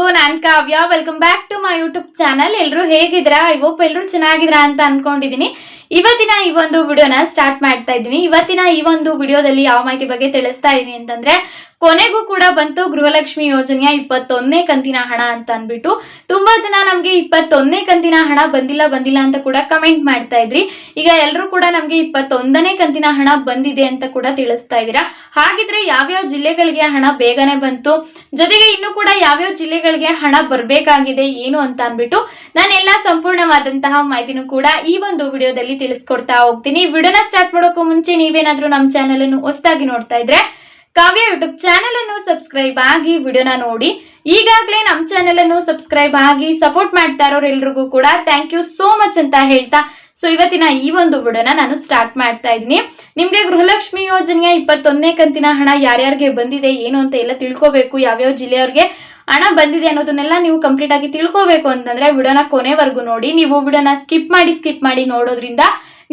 ಎಲ್ರಿಗೂ ನಾನ್ Kavya. Welcome back to my YouTube channel ಎಲ್ರು ಹೇಗಿದ್ರಾ ಐ ಹೋಪ್ ಎಲ್ರು ಚೆನ್ನಾಗಿದ್ರಾ ಅಂತ ಅನ್ಕೊಂಡಿದೀನಿ. ಇವತ್ತಿನ ಈ ಒಂದು ವಿಡಿಯೋನ ಸ್ಟಾರ್ಟ್ ಮಾಡ್ತಾ ಇದ್ದೀನಿ. ಇವತ್ತಿನ ಈ ಒಂದು ವಿಡಿಯೋದಲ್ಲಿ ಯಾವ ಮಾಹಿತಿ ಬಗ್ಗೆ ತಿಳಿಸ್ತಾ ಇದೀನಿ ಅಂತಂದ್ರೆ ಕೊನೆಗೂ ಕೂಡ ಬಂತು ಗೃಹಲಕ್ಷ್ಮಿ ಯೋಜನೆಯ ಇಪ್ಪತ್ತೊಂದನೇ ಕಂತಿನ ಹಣ ಅಂತ ಅಂದ್ಬಿಟ್ಟು. ತುಂಬಾ ಜನ ನಮ್ಗೆ ಇಪ್ಪತ್ತೊಂದನೇ ಕಂತಿನ ಹಣ ಬಂದಿಲ್ಲ ಬಂದಿಲ್ಲ ಅಂತ ಕೂಡ ಕಮೆಂಟ್ ಮಾಡ್ತಾ ಇದ್ರಿ. ಈಗ ಎಲ್ಲರೂ ಕೂಡ ನಮ್ಗೆ ಇಪ್ಪತ್ತೊಂದನೇ ಕಂತಿನ ಹಣ ಬಂದಿದೆ ಅಂತ ಕೂಡ ತಿಳಿಸ್ತಾ ಇದ್ದೀರಾ. ಹಾಗಿದ್ರೆ ಯಾವ್ಯಾವ ಜಿಲ್ಲೆಗಳಿಗೆ ಹಣ ಬೇಗನೆ ಬಂತು? ಜೊತೆಗೆ ಇನ್ನು ಕೂಡ ಯಾವ್ಯಾವ ಜಿಲ್ಲೆಗಳಿಗೆ ಹಣ ಬರಬೇಕಾಗಿದೆ, ಏನು ಅಂತ ಅಂದ್ಬಿಟ್ಟು ನಾನೆಲ್ಲ ಸಂಪೂರ್ಣವಾದಂತಹ ಮಾಹಿತಿನೂ ಕೂಡ ಈ ಒಂದು ವಿಡಿಯೋದಲ್ಲಿ ತಿಳಿಸ್ಕೊಡ್ತಾ ಹೋಗ್ತೀನಿ. ವಿಡಿಯೋನ ಸ್ಟಾರ್ಟ್ ಮಾಡೋಕ್ಕೂ ಮುಂಚೆ ನೀವೇನಾದ್ರೂ ನಮ್ಮ ಚಾನೆಲ್ ಅನ್ನು ಹೊಸದಾಗಿ ನೋಡ್ತಾ ಇದ್ರೆ ಕಾವ್ಯ ಯೂಟ್ಯೂಬ್ ಚಾನೆಲ್ ಅನ್ನು ಸಬ್ಸ್ಕ್ರೈಬ್ ಆಗಿ ವಿಡಿಯೋನ ನೋಡಿ. ಈಗಾಗಲೇ ನಮ್ಮ ಚಾನೆಲ್ ಅನ್ನು ಸಬ್ಸ್ಕ್ರೈಬ್ ಆಗಿ ಸಪೋರ್ಟ್ ಮಾಡ್ತಾ ಇರೋರೆಲ್ರಿಗೂ ಕೂಡ ಥ್ಯಾಂಕ್ ಯು ಸೋ ಮಚ್ ಅಂತ ಹೇಳ್ತಾ. ಸೊ ಇವತ್ತಿನ ಈ ಒಂದು ವಿಡಿಯೋನ ನಾನು ಸ್ಟಾರ್ಟ್ ಮಾಡ್ತಾ ಇದ್ದೀನಿ. ನಿಮ್ಗೆ ಗೃಹಲಕ್ಷ್ಮಿ ಯೋಜನೆಯ ಇಪ್ಪತ್ತೊಂದನೇ ಕಂತಿನ ಹಣ ಯಾರ್ಯಾರಿಗೆ ಬಂದಿದೆ, ಏನು ಅಂತ ಎಲ್ಲ ತಿಳ್ಕೋಬೇಕು, ಯಾವ್ಯಾವ ಜಿಲ್ಲೆಯವ್ರಿಗೆ ಹಣ ಬಂದಿದೆ ಅನ್ನೋದನ್ನೆಲ್ಲ ನೀವು ಕಂಪ್ಲೀಟ್ ಆಗಿ ತಿಳ್ಕೋಬೇಕು ಅಂತಂದ್ರೆ ವಿಡಿಯೋನ ಕೊನೆವರೆಗೂ ನೋಡಿ. ನೀವು ವಿಡಿಯೋನ ಸ್ಕಿಪ್ ಮಾಡಿ ಸ್ಕಿಪ್ ಮಾಡಿ ನೋಡೋದ್ರಿಂದ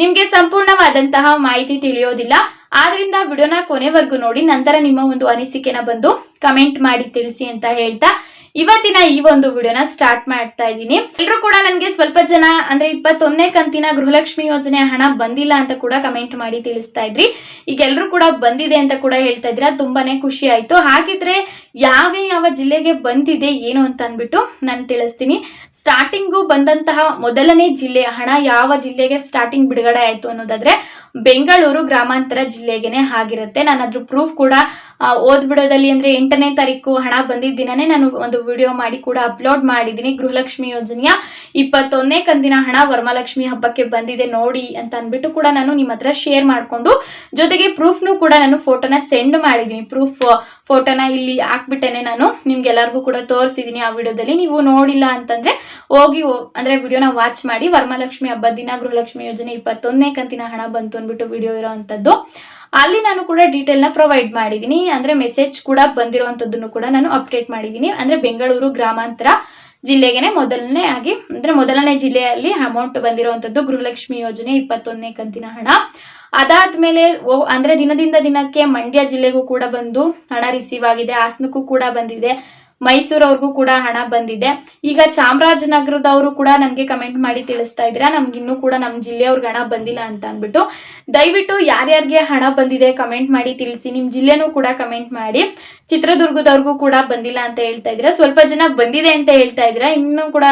ನಿಮ್ಗೆ ಸಂಪೂರ್ಣವಾದಂತಹ ಮಾಹಿತಿ ತಿಳಿಯೋದಿಲ್ಲ. ಆದ್ರಿಂದ ವಿಡಿಯೋನ ಕೊನೆವರೆಗೂ ನೋಡಿ, ನಂತರ ನಿಮ್ಮ ಒಂದು ಅನಿಸಿಕೆನ ಬಂದು ಕಮೆಂಟ್ ಮಾಡಿ ತಿಳಿಸಿ ಅಂತ ಹೇಳ್ತಾ ಇವತ್ತಿನ ಈ ಒಂದು ವಿಡಿಯೋನ ಸ್ಟಾರ್ಟ್ ಮಾಡ್ತಾ ಇದ್ದೀನಿ. ಎಲ್ಲರೂ ಕೂಡ ನನಗೆ ಸ್ವಲ್ಪ ಜನ ಅಂದ್ರೆ ಇಪ್ಪತ್ತೊಂದನೇ ಕಂತಿನ ಗೃಹಲಕ್ಷ್ಮಿ ಯೋಜನೆ ಹಣ ಬಂದಿಲ್ಲ ಅಂತ ಕೂಡ ಕಮೆಂಟ್ ಮಾಡಿ ತಿಳಿಸ್ತಾ ಇದ್ರಿ. ಈಗ ಎಲ್ಲರೂ ಕೂಡ ಬಂದಿದೆ ಅಂತ ಕೂಡ ಹೇಳ್ತಾ ಇದ್ರ ತುಂಬಾನೇ ಖುಷಿ ಆಯ್ತು. ಹಾಗಿದ್ರೆ ಯಾವ ಯಾವ ಜಿಲ್ಲೆಗೆ ಬಂದಿದೆ ಏನು ಅಂತ ಅಂದ್ಬಿಟ್ಟು ನಾನು ತಿಳಿಸ್ತೀನಿ. ಸ್ಟಾರ್ಟಿಂಗು ಬಂದಂತಹ ಮೊದಲನೇ ಜಿಲ್ಲೆ ಹಣ ಯಾವ ಜಿಲ್ಲೆಗೆ ಸ್ಟಾರ್ಟಿಂಗ್ ಬಿಡುಗಡೆ ಆಯ್ತು ಅನ್ನೋದಾದ್ರೆ ಬೆಂಗಳೂರು ಗ್ರಾಮಾಂತರ ಜಿಲ್ಲೆಗೆನೆ ಆಗಿರುತ್ತೆ. ನಾನು ಅದ್ರ ಪ್ರೂಫ್ ಕೂಡ ಓದ್ಬಿಡೋದಲ್ಲಿ ಅಂದರೆ ಎಂಟನೇ ತಾರೀಕು ಹಣ ಬಂದಿದ್ದ ದಿನನೇ ನಾನು ಒಂದು ವಿಡಿಯೋ ಮಾಡಿ ಕೂಡ ಅಪ್ಲೋಡ್ ಮಾಡಿದ್ದೀನಿ. ಗೃಹಲಕ್ಷ್ಮಿ ಯೋಜನೆಯ ಇಪ್ಪತ್ತೊಂದನೇ ಕಂದಿನ ಹಣ ವರಮಹಾಲಕ್ಷ್ಮಿ ಹಬ್ಬಕ್ಕೆ ಬಂದಿದೆ ನೋಡಿ ಅಂತ ಅಂದ್ಬಿಟ್ಟು ಕೂಡ ನಾನು ನಿಮ್ಮ ಹತ್ರ ಶೇರ್ ಮಾಡಿಕೊಂಡು, ಜೊತೆಗೆ ಪ್ರೂಫ್ನು ಕೂಡ ನಾನು ಫೋಟೋನ ಸೆಂಡ್ ಮಾಡಿದ್ದೀನಿ. ಪ್ರೂಫ್ ಫೋಟೋನ ಇಲ್ಲಿ ಹಾಕ್ಬಿಟ್ಟೇನೆ ನಾನು. ನಿಮ್ಗೆಲ್ಲರಿಗೂ ಕೂಡ ತೋರಿಸಿದ್ದೀನಿ ಆ ವಿಡಿಯೋದಲ್ಲಿ. ನೀವು ನೋಡಿಲ್ಲ ಅಂತಂದ್ರೆ ಹೋಗಿ ಅಂದ್ರೆ ವಿಡಿಯೋನ ವಾಚ್ ಮಾಡಿ. ವರಮಾಲಕ್ಷ್ಮಿ ಹಬ್ಬದ ದಿನ ಗೃಹಲಕ್ಷ್ಮಿ ಯೋಜನೆ ಇಪ್ಪತ್ತೊಂದನೇ ಕಂತಿನ ಹಣ ಬಂತು ಅಂದ್ಬಿಟ್ಟು ವಿಡಿಯೋ ಇರೋ ಅಂಥದ್ದು. ಅಲ್ಲಿ ನಾನು ಕೂಡ ಡೀಟೇಲ್ನ ಪ್ರೊವೈಡ್ ಮಾಡಿದ್ದೀನಿ ಅಂದ್ರೆ ಮೆಸೇಜ್ ಕೂಡ ಬಂದಿರುವಂಥದ್ದನ್ನು ಕೂಡ ನಾನು ಅಪ್ಡೇಟ್ ಮಾಡಿದ್ದೀನಿ ಅಂದ್ರೆ ಬೆಂಗಳೂರು ಗ್ರಾಮಾಂತರ ಜಿಲ್ಲೆಗೆನೆ ಮೊದಲನೇ ಆಗಿ ಅಂದ್ರೆ ಮೊದಲನೇ ಜಿಲ್ಲೆಯಲ್ಲಿ ಅಮೌಂಟ್ ಬಂದಿರುವಂಥದ್ದು ಗೃಹಲಕ್ಷ್ಮಿ ಯೋಜನೆ ಇಪ್ಪತ್ತೊಂದನೇ ಕಂತಿನ ಹಣ. ಅದಾದ್ಮೇಲೆ ಅಂದ್ರೆ ದಿನದಿಂದ ದಿನಕ್ಕೆ ಮಂಡ್ಯ ಜಿಲ್ಲೆಗೂ ಕೂಡ ಬಂದು ಹಣ ರಿಸೀವ್ ಆಗಿದೆ, ಹಾಸನಕ್ಕೂ ಕೂಡ ಬಂದಿದೆ, ಮೈಸೂರವ್ರಿಗೂ ಕೂಡ ಹಣ ಬಂದಿದೆ. ಈಗ ಚಾಮರಾಜನಗರದವರು ಕೂಡ ನನಗೆ ಕಮೆಂಟ್ ಮಾಡಿ ತಿಳಿಸ್ತಾ ಇದ್ದೀರಾ, ನಮ್ಗೆ ಇನ್ನೂ ಕೂಡ ನಮ್ಮ ಜಿಲ್ಲೆಯವ್ರಿಗೆ ಹಣ ಬಂದಿಲ್ಲ ಅಂತ ಅಂದ್ಬಿಟ್ಟು. ದಯವಿಟ್ಟು ಯಾರ್ಯಾರಿಗೆ ಹಣ ಬಂದಿದೆ ಕಮೆಂಟ್ ಮಾಡಿ ತಿಳಿಸಿ ನಿಮ್ಮ ಜಿಲ್ಲೆನೂ ಕೂಡ ಕಮೆಂಟ್ ಮಾಡಿ. ಚಿತ್ರದುರ್ಗದವ್ರಿಗೂ ಕೂಡ ಬಂದಿಲ್ಲ ಅಂತ ಹೇಳ್ತಾ ಇದ್ದೀರಾ. ಸ್ವಲ್ಪ ಜನ ಬಂದಿದೆ ಅಂತ ಹೇಳ್ತಾ ಇದ್ದೀರಾ, ಇನ್ನೂ ಕೂಡ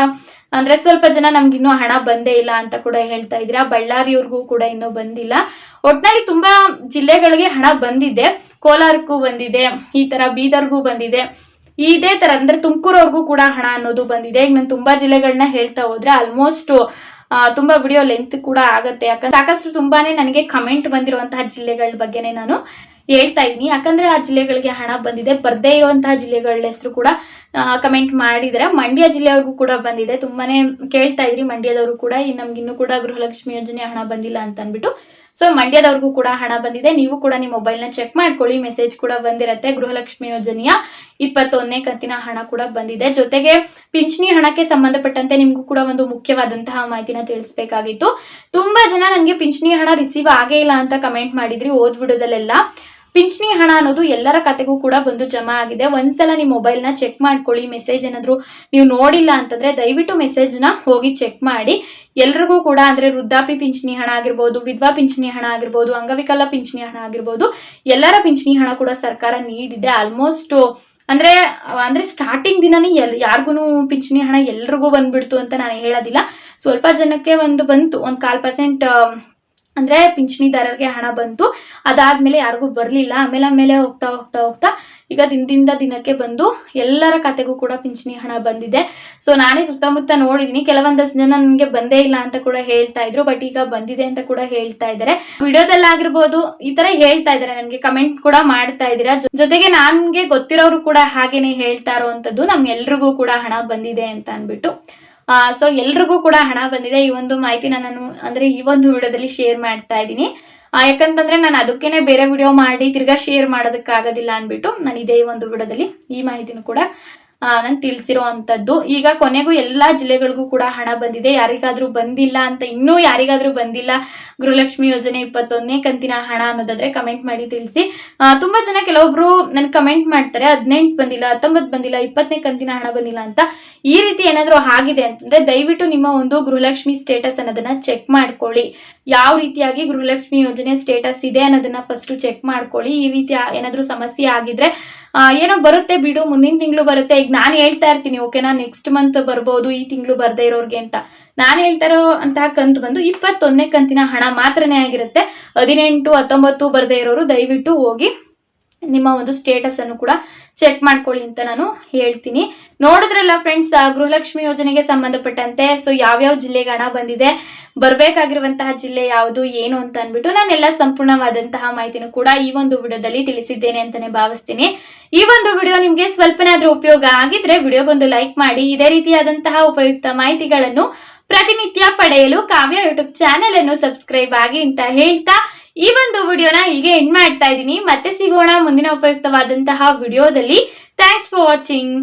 ಅಂದ್ರೆ ಸ್ವಲ್ಪ ಜನ ನಮ್ಗೆ ಇನ್ನೂ ಹಣ ಬಂದೇ ಇಲ್ಲ ಅಂತ ಕೂಡ ಹೇಳ್ತಾ ಇದ್ದೀರಾ. ಬಳ್ಳಾರಿಯವ್ರಿಗೂ ಕೂಡ ಇನ್ನೂ ಬಂದಿಲ್ಲ. ಒಟ್ನಲ್ಲಿ ತುಂಬಾ ಜಿಲ್ಲೆಗಳಿಗೆ ಹಣ ಬಂದಿದೆ. ಕೋಲಾರಕ್ಕೂ ಬಂದಿದೆ, ಈ ತರ ಬೀದರ್ಗೂ ಬಂದಿದೆ. ಇದೇ ತರ ಅಂದ್ರೆ ತುಮಕೂರವ್ರಿಗೂ ಕೂಡ ಹಣ ಅನ್ನೋದು ಬಂದಿದೆ. ಈಗ ನಾನು ತುಂಬಾ ಜಿಲ್ಲೆಗಳನ್ನ ಹೇಳ್ತಾ ಹೋದ್ರೆ ಆಲ್ಮೋಸ್ಟ್ ತುಂಬಾ ವಿಡಿಯೋ ಲೆಂತ್ ಕೂಡ ಆಗತ್ತೆ. ಯಾಕಂದ್ರೆ ಸಾಕಷ್ಟು ತುಂಬಾನೇ ನನಗೆ ಕಮೆಂಟ್ ಬಂದಿರುವಂತಹ ಜಿಲ್ಲೆಗಳ ಬಗ್ಗೆನೇ ನಾನು ಹೇಳ್ತಾ ಇದ್ದೀನಿ. ಯಾಕಂದ್ರೆ ಆ ಜಿಲ್ಲೆಗಳಿಗೆ ಹಣ ಬಂದಿದೆ. ಬರ್ದೇ ಇರುವಂತಹ ಜಿಲ್ಲೆಗಳ ಹೆಸರು ಕೂಡ ಕಮೆಂಟ್ ಮಾಡಿದರೆ. ಮಂಡ್ಯ ಜಿಲ್ಲೆಯವ್ರಿಗೂ ಕೂಡ ಬಂದಿದೆ. ತುಂಬಾನೇ ಕೇಳ್ತಾ ಇದ್ರಿ. ಮಂಡ್ಯದವರು ಕೂಡ ಈ ನಮ್ಗೆ ಇನ್ನೂ ಕೂಡ ಗೃಹಲಕ್ಷ್ಮಿ ಯೋಜನೆ ಹಣ ಬಂದಿಲ್ಲ ಅಂತ ಅಂದ್ಬಿಟ್ಟು ಸೊ ಮಂಡ್ಯದವ್ರಿಗೂ ಕೂಡ ಹಣ ಬಂದಿದೆ. ನೀವು ಕೂಡ ನಿಮ್ಮ ಮೊಬೈಲ್ನ ಚೆಕ್ ಮಾಡ್ಕೊಳ್ಳಿ. ಮೆಸೇಜ್ ಕೂಡ ಬಂದಿರತ್ತೆ. ಗೃಹಲಕ್ಷ್ಮಿ ಯೋಜನೆಯ ಇಪ್ಪತ್ತೊಂದನೇ ಕಂತಿನ ಹಣ ಕೂಡ ಬಂದಿದೆ. ಜೊತೆಗೆ ಪಿಂಚಣಿ ಹಣಕ್ಕೆ ಸಂಬಂಧಪಟ್ಟಂತೆ ನಿಮ್ಗೂ ಕೂಡ ಒಂದು ಮುಖ್ಯವಾದಂತಹ ಮಾಹಿತಿನ ತಿಳಿಸ್ಬೇಕಾಗಿತ್ತು. ತುಂಬಾ ಜನ ನನಗೆ ಪಿಂಚಣಿ ಹಣ ರಿಸೀವ್ ಆಗೇ ಇಲ್ಲ ಅಂತ ಕಮೆಂಟ್ ಮಾಡಿದ್ರಿ. ಓದ್ ವಿಡಿಯೋದಲ್ಲೆಲ್ಲ ಪಿಂಚಣಿ ಹಣ ಅನ್ನೋದು ಎಲ್ಲರ ಕತೆಗೂ ಕೂಡ ಬಂದು ಜಮಾ ಆಗಿದೆ. ಒಂದ್ಸಲ ನಿಮ್ಮ ಮೊಬೈಲ್ನ ಚೆಕ್ ಮಾಡ್ಕೊಳ್ಳಿ ಮೆಸೇಜ್ ಏನಾದರೂ ನೀವು ನೋಡಿಲ್ಲ ಅಂತಂದ್ರೆ ದಯವಿಟ್ಟು ಮೆಸೇಜ್ನ ಹೋಗಿ ಚೆಕ್ ಮಾಡಿ. ಎಲ್ರಿಗೂ ಕೂಡ ಅಂದ್ರೆ ವೃದ್ಧಾಪಿ ಪಿಂಚಣಿ ಹಣ ಆಗಿರ್ಬೋದು, ವಿಧವಾ ಪಿಂಚಣಿ ಹಣ ಆಗಿರ್ಬೋದು, ಅಂಗವಿಕಲ ಪಿಂಚಣಿ ಹಣ ಆಗಿರ್ಬೋದು, ಎಲ್ಲರ ಪಿಂಚಣಿ ಹಣ ಕೂಡ ಸರ್ಕಾರ ನೀಡಿದೆ ಆಲ್ಮೋಸ್ಟ್ ಅಂದ್ರೆ ಅಂದ್ರೆ ಸ್ಟಾರ್ಟಿಂಗ್ ದಿನನೇ ಎಲ್ ಯಾರಿಗೂ ಪಿಂಚಣಿ ಹಣ ಎಲ್ರಿಗೂ ಬಂದ್ಬಿಡ್ತು ಅಂತ ನಾನು ಹೇಳೋದಿಲ್ಲ. ಸ್ವಲ್ಪ ಜನಕ್ಕೆ ಒಂದು ಬಂತು, ಒಂದು ಕಾಲ್ ಪರ್ಸೆಂಟ್ ಅಂದ್ರೆ ಪಿಂಚಣಿದಾರರಿಗೆ ಹಣ ಬಂತು. ಅದಾದ್ಮೇಲೆ ಯಾರಿಗೂ ಬರಲಿಲ್ಲ. ಆಮೇಲೆ ಆಮೇಲೆ ಹೋಗ್ತಾ ಹೋಗ್ತಾ ಹೋಗ್ತಾ ಈಗ ದಿನದಿಂದ ದಿನಕ್ಕೆ ಬಂದು ಎಲ್ಲರ ಖಾತೆಗೂ ಕೂಡ ಪಿಂಚಣಿ ಹಣ ಬಂದಿದೆ. ಸೊ ನಾನೇ ಸುತ್ತಮುತ್ತ ನೋಡಿದೀನಿ. ಕೆಲವೊಂದಷ್ಟು ಜನ ನನಗೆ ಬಂದೇ ಇಲ್ಲ ಅಂತ ಕೂಡ ಹೇಳ್ತಾ ಇದ್ರು. ಬಟ್ ಈಗ ಬಂದಿದೆ ಅಂತ ಕೂಡ ಹೇಳ್ತಾ ಇದ್ದಾರೆ ವಿಡಿಯೋದಲ್ಲಾಗಿರ್ಬೋದು ಈ ತರ ಹೇಳ್ತಾ ಇದ್ದಾರೆ ನನಗೆ ಕಮೆಂಟ್ ಕೂಡ ಮಾಡ್ತಾ ಇದ್ದೀರಾ. ಜೊತೆಗೆ ನನ್ಗೆ ಗೊತ್ತಿರೋರು ಕೂಡ ಹಾಗೇನೆ ಹೇಳ್ತಾ ಇರೋವಂಥದ್ದು ನಮ್ ಎಲ್ರಿಗೂ ಕೂಡ ಹಣ ಬಂದಿದೆ ಅಂತ ಅನ್ಬಿಟ್ಟು ಸೊ ಎಲ್ರಿಗೂ ಕೂಡ ಹಣ ಬಂದಿದೆ. ಈ ಒಂದು ಮಾಹಿತಿನ ನಾನು ಅಂದ್ರೆ ಈ ಒಂದು ವಿಡಿಯೋದಲ್ಲಿ ಶೇರ್ ಮಾಡ್ತಾ ಇದ್ದೀನಿ. ಯಾಕಂತಂದ್ರೆ ನಾನು ಅದಕ್ಕೇನೆ ಬೇರೆ ವಿಡಿಯೋ ಮಾಡಿ ತಿರ್ಗಾ ಶೇರ್ ಮಾಡೋದಕ್ಕಾಗೋದಿಲ್ಲ ಅಂದ್ಬಿಟ್ಟು ನಾನು ಇದೇ ಒಂದು ವಿಡಿಯೋದಲ್ಲಿ ಈ ಮಾಹಿತಿನೂ ಕೂಡ ನಾನು ತಿಳಿಸಿರೋ ಅಂಥದ್ದು. ಈಗ ಕೊನೆಗೂ ಎಲ್ಲ ಜಿಲ್ಲೆಗಳಿಗೂ ಕೂಡ ಹಣ ಬಂದಿದೆ. ಯಾರಿಗಾದ್ರೂ ಬಂದಿಲ್ಲ ಅಂತ ಇನ್ನೂ ಯಾರಿಗಾದ್ರೂ ಬಂದಿಲ್ಲ ಗೃಹಲಕ್ಷ್ಮಿ ಯೋಜನೆ ಇಪ್ಪತ್ತೊಂದನೇ ಕಂತಿನ ಹಣ ಅನ್ನೋದಾದ್ರೆ ಕಮೆಂಟ್ ಮಾಡಿ ತಿಳಿಸಿ. ತುಂಬ ಜನ ಕೆಲವೊಬ್ರು ನನ್ಗೆ ಕಮೆಂಟ್ ಮಾಡ್ತಾರೆ, ಹದಿನೆಂಟು ಬಂದಿಲ್ಲ ಹತ್ತೊಂಬತ್ತು ಬಂದಿಲ್ಲ, ಇಪ್ಪತ್ತನೇ ಕಂತಿನ ಹಣ ಬಂದಿಲ್ಲ ಅಂತ. ಈ ರೀತಿ ಏನಾದರೂ ಆಗಿದೆ ಅಂತಂದ್ರೆ ದಯವಿಟ್ಟು ನಿಮ್ಮ ಒಂದು ಗೃಹಲಕ್ಷ್ಮಿ ಸ್ಟೇಟಸ್ ಅನ್ನೋದನ್ನ ಚೆಕ್ ಮಾಡ್ಕೊಳ್ಳಿ. ಯಾವ ರೀತಿಯಾಗಿ ಗೃಹಲಕ್ಷ್ಮಿ ಯೋಜನೆ ಸ್ಟೇಟಸ್ ಇದೆ ಅನ್ನೋದನ್ನ ಫಸ್ಟ್ ಚೆಕ್ ಮಾಡ್ಕೊಳ್ಳಿ. ಈ ರೀತಿ ಏನಾದರೂ ಸಮಸ್ಯೆ ಆಗಿದ್ರೆ ಏನೋ ಬರುತ್ತೆ ಬಿಡು, ಮುಂದಿನ ತಿಂಗಳು ಬರುತ್ತೆ. ಈಗ ನಾನು ಹೇಳ್ತಾ ಇರ್ತೀನಿ ಓಕೆನಾ ನೆಕ್ಸ್ಟ್ ಮಂತ್ ಬರ್ಬೋದು, ಈ ತಿಂಗಳು ಬರ್ದೇ ಇರೋರ್ಗೆ ಅಂತ. ನಾನು ಹೇಳ್ತಾ ಇರೋ ಅಂತಹ ಕಂತು ಬಂದು ಇಪ್ಪತ್ತೊಂದನೇ ಕಂತಿನ ಹಣ ಮಾತ್ರನೇ ಆಗಿರುತ್ತೆ. ಹದಿನೆಂಟು, ಹತ್ತೊಂಬತ್ತು ಬರ್ದೇ ಇರೋರು ದಯವಿಟ್ಟು ಹೋಗಿ ನಿಮ್ಮ ಒಂದು ಸ್ಟೇಟಸ್ ಅನ್ನು ಕೂಡ ಚೆಕ್ ಮಾಡ್ಕೊಳ್ಳಿ ಅಂತ ನಾನು ಹೇಳ್ತೀನಿ. ನೋಡಿದ್ರಲ್ಲ ಫ್ರೆಂಡ್ಸ್ ಗೃಹಲಕ್ಷ್ಮಿ ಯೋಜನೆಗೆ ಸಂಬಂಧಪಟ್ಟಂತೆ ಸೊ ಯಾವ್ಯಾವ ಜಿಲ್ಲೆಗೆ ಹಣ ಬಂದಿದೆ, ಬರಬೇಕಾಗಿರುವಂತಹ ಜಿಲ್ಲೆ ಯಾವುದು, ಏನು ಅಂತ ಅಂದ್ಬಿಟ್ಟು ನಾನೆಲ್ಲ ಸಂಪೂರ್ಣವಾದಂತಹ ಮಾಹಿತಿನೂ ಕೂಡ ಈ ಒಂದು ವಿಡಿಯೋದಲ್ಲಿ ತಿಳಿಸಿದ್ದೇನೆ ಅಂತಾನೆ ಭಾವಿಸ್ತೀನಿ. ಈ ಒಂದು ವಿಡಿಯೋ ನಿಮಗೆ ಸ್ವಲ್ಪನಾದ್ರೂ ಉಪಯೋಗ ಆಗಿದ್ರೆ ವಿಡಿಯೋಗೊಂದು ಲೈಕ್ ಮಾಡಿ, ಇದೇ ರೀತಿಯಾದಂತಹ ಉಪಯುಕ್ತ ಮಾಹಿತಿಗಳನ್ನು ಪ್ರತಿನಿತ್ಯ ಪಡೆಯಲು ಕಾವ್ಯ ಯೂಟ್ಯೂಬ್ ಚಾನೆಲ್ ಅನ್ನು ಸಬ್ಸ್ಕ್ರೈಬ್ ಆಗಿ ಅಂತ ಹೇಳ್ತಾ ಈ ಒಂದು ವಿಡಿಯೋನ ಇಲ್ಲಿಗೆ ಎಂಡ್ ಮಾಡ್ತಾ ಇದ್ದೀನಿ. ಮತ್ತೆ ಸಿಗೋಣ ಮುಂದಿನ ಉಪಯುಕ್ತವಾದಂತಹ ವಿಡಿಯೋದಲ್ಲಿ. Thanks for watching